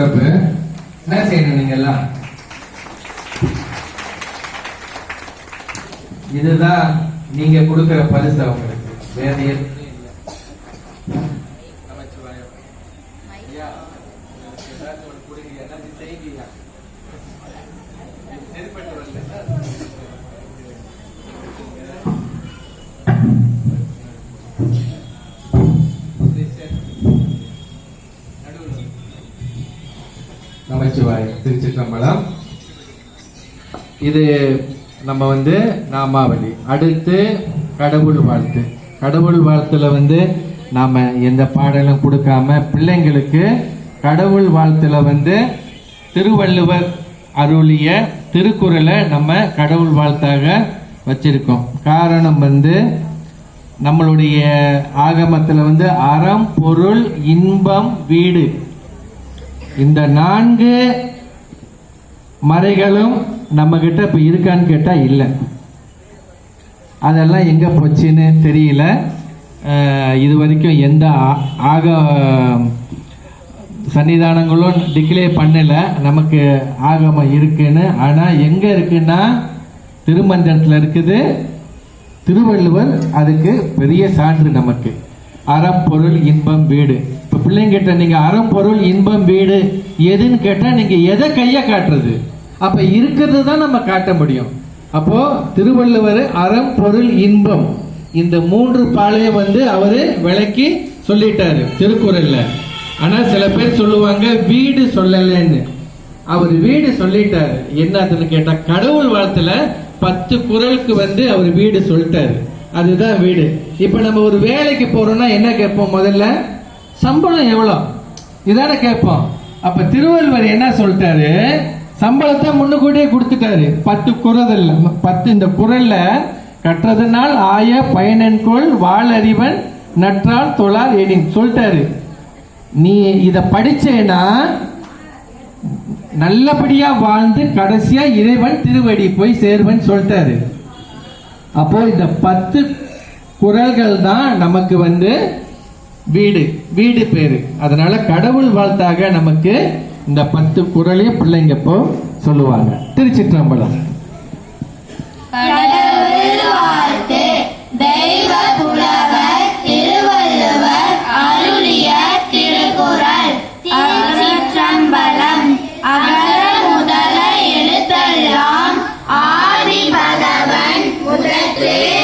இருக்கிறப்ப என்ன செய்யணும் நீங்க எல்லாம் இதுதான் நீங்க கொடுக்கிற பரிசு அவங்களுக்கு வேற எதுவும் இல்லை. நமச்சிவாயம். ஐயா, நமச்சிவாய் திருச்சிற்றம்பலம். இது நம்ம வந்து நாமாவளி. அடுத்து கடவுள் வாழ்த்து. கடவுள் வாழ்த்துல வந்து நாம எந்த பாடலும் கொடுக்காம பிள்ளைங்களுக்கு கடவுள் வாழ்த்துல வந்து திருவள்ளுவர் அருளிய திருக்குறளை நம்ம கடவுள் வாழ்த்தாக வச்சிருக்கோம். காரணம் வந்து நம்மளுடைய ஆகமத்தில் வந்து அறம் பொருள் இன்பம் வீடு இந்த நான்கு மறைகளும் நம்ம கிட்ட இப்ப இருக்கான்னு கேட்டா இல்லை. அதெல்லாம் எங்க போச்சுன்னு தெரியல. இது வரைக்கும் எந்த ஆ- ஆக சன்னிதானங்களும் டிக்ளேர் பண்ணல. நமக்கு ஆகமம் இருக்குன்னு. ஆனா எங்க இருக்குன்னா திருமந்திரத்தில் இருக்குது. திருவள்ளுவர் அதுக்கு பெரிய சான்று நமக்கு. அறப்பொருள் இன்பம் வீடு. இப்ப பிள்ளைங்கிட்ட நீங்க அறப்பொருள் இன்பம் வீடு எதுன்னு கேட்டா நீங்க எதை கைய காட்டுறது? அப்ப இருக்கிறது தான் நம்ம காட்ட முடியும். அப்போ திருவள்ளுவர் அறம் பொருள் இன்பம். இந்த மூன்று பாளையம் வந்து அவரு விளக்கி சொல்லிட்டாரு திருக்குறள்ல. ஆனா சில பேர் சொல்லுவாங்க வீடு சொல்லலைன்னு. அவர் வீடு சொல்லிட்டாரு. என்னதுன்னு கேட்டா கடவுள் வாழ்த்துல பத்து குறளுக்கு வந்து அவர் வீடு சொல்லிட்டாரு. அதுதான் வீடு. இப்ப நம்ம ஒரு வேலைக்கு போறோம்னா என்ன கேட்போம் முதல்ல? சம்பளம் எவ்வளவு இதான கேட்போம். அப்ப திருவள்ளுவர் என்ன சொல்லிட்டாரு? சம்பளத்தை முன்னுக்கூட்டியே கொடுத்துட்டாரு. பத்து குறதல்ல பத்து இந்த குரல்ல கற்றதனால் ஆய பயனன்கொள் வாழறிவன் நற்றால் தொழார் எடின் சொல்லிட்டாரு. நீ இத படிச்சேன்னா நல்லபடியா வாழ்ந்து கடைசியா இறைவன் திருவடி போய் சேர்வன் சொல்லிட்டாரு. அப்போ இந்த பத்து குறள்கள் தான் நமக்கு வந்து வீடு வீடு பேரு. அதனால கடவுள் வாழ்த்தாக நமக்கு இந்த பத்து குறளையும் பிள்ளைங்க இப்போ சொல்லுவாங்க. திருச்சிற்றம்பலம். Yeah.